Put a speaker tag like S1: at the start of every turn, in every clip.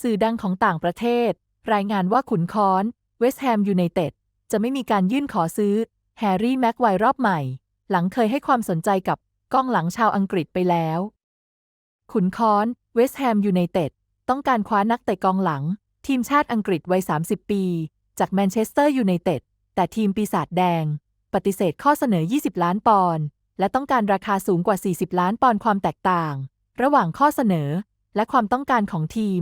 S1: สื่อดังของต่างประเทศ รายงานว่าขุนค้อนเวสต์แฮมยูไนเต็ดจะไม่มีการยื่นขอซื้อ แฮร์รี่แม็กไวร์รอบใหม่ หลังเคยให้ความสนใจกับกองหลังชาวอังกฤษไปแล้ว ขุนค้อนเวสต์แฮมยูไนเต็ดต้องการคว้านักเตะกองหลัง ทีมชาติอังกฤษวัย 30 ปี จากแมนเชสเตอร์ยูไนเต็ดแต่ทีมปีศาจแดง ปฏิเสธข้อเสนอ 20 ล้านปอนด์และต้องการราคาสูงกว่า 40 ล้านปอนด์ความแตกต่าง ระหว่างข้อเสนอ และความต้องการของทีม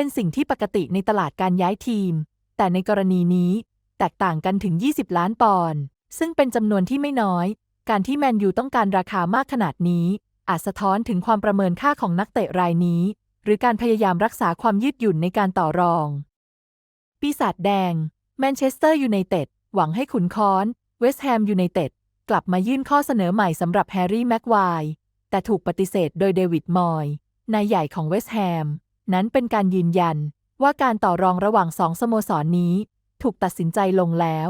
S1: เป็นสิ่งที่ปกติในตลาดการย้ายทีม แต่ในกรณีนี้แตกต่างกันถึง 20 ล้านปอนด์ซึ่งเป็นจำนวนที่ไม่น้อย การที่แมนยูต้องการราคามากขนาดนี้ อาจสะท้อนถึงความประเมินค่าของนักเตะรายนี้ หรือการพยายามรักษาความยืดหยุ่นในการต่อรอง ปีศาจแดง แมนเชสเตอร์ยูไนเต็ดหวังให้ขุนค้อน เวสต์แฮมยูไนเต็ดกลับมายื่นข้อเสนอใหม่สำหรับแฮร์รี่แม็กไวร์แต่ถูกปฏิเสธโดยเดวิดมอย นายใหญ่ของเวสต์แฮม นั้นเป็นการยืนยันว่าการต่อรองระหว่างสองสโมสรนนี้ ถูกตัดสินใจลงแล้ว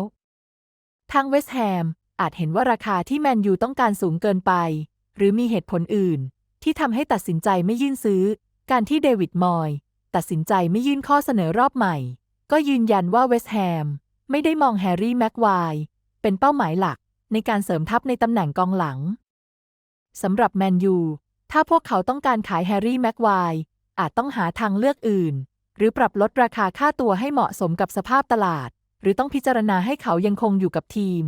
S1: ทางเวสต์แฮมอาจเห็นว่าราคาที่แมนยูต้องการสูงเกินไป หรือมีเหตุผลอื่น ที่ทำให้ตัดสินใจไม่ยื่นซื้อ การที่เดวิดมอยตัดสินใจไม่ยื่นข้อเสนอรอบใหม่ ก็ยืนยันว่าเวสต์แฮมไม่ได้มองแฮร์รี่แม็กไวร์เป็นเป้าหมายหลักในการเสริมทัพในตำแหน่งกองหลังสำหรับแมนยูถ้าพวกเขาต้องการขายแฮร์รี่แม็กไวร์ อาจต้องหาทางเลือกอื่น หรือปรับลดราคาค่าตัวให้เหมาะสมกับสภาพตลาด หรือต้องพิจารณาให้เขายังคงอยู่กับทีม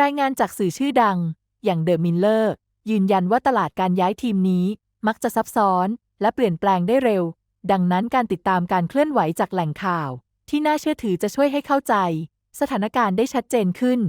S1: รายงานจากสื่อชื่อดัง อย่างเดอะมิลเลอร์ยืนยันว่าตลาดการย้ายทีมนี้ มักจะซับซ้อน และเปลี่ยนแปลงได้เร็ว ดังนั้นการติดตามการเคลื่อนไหวจากแหล่งข่าว ที่น่าเชื่อถือจะช่วยให้เข้าใจ สถานการณ์ได้ชัดเจนขึ้น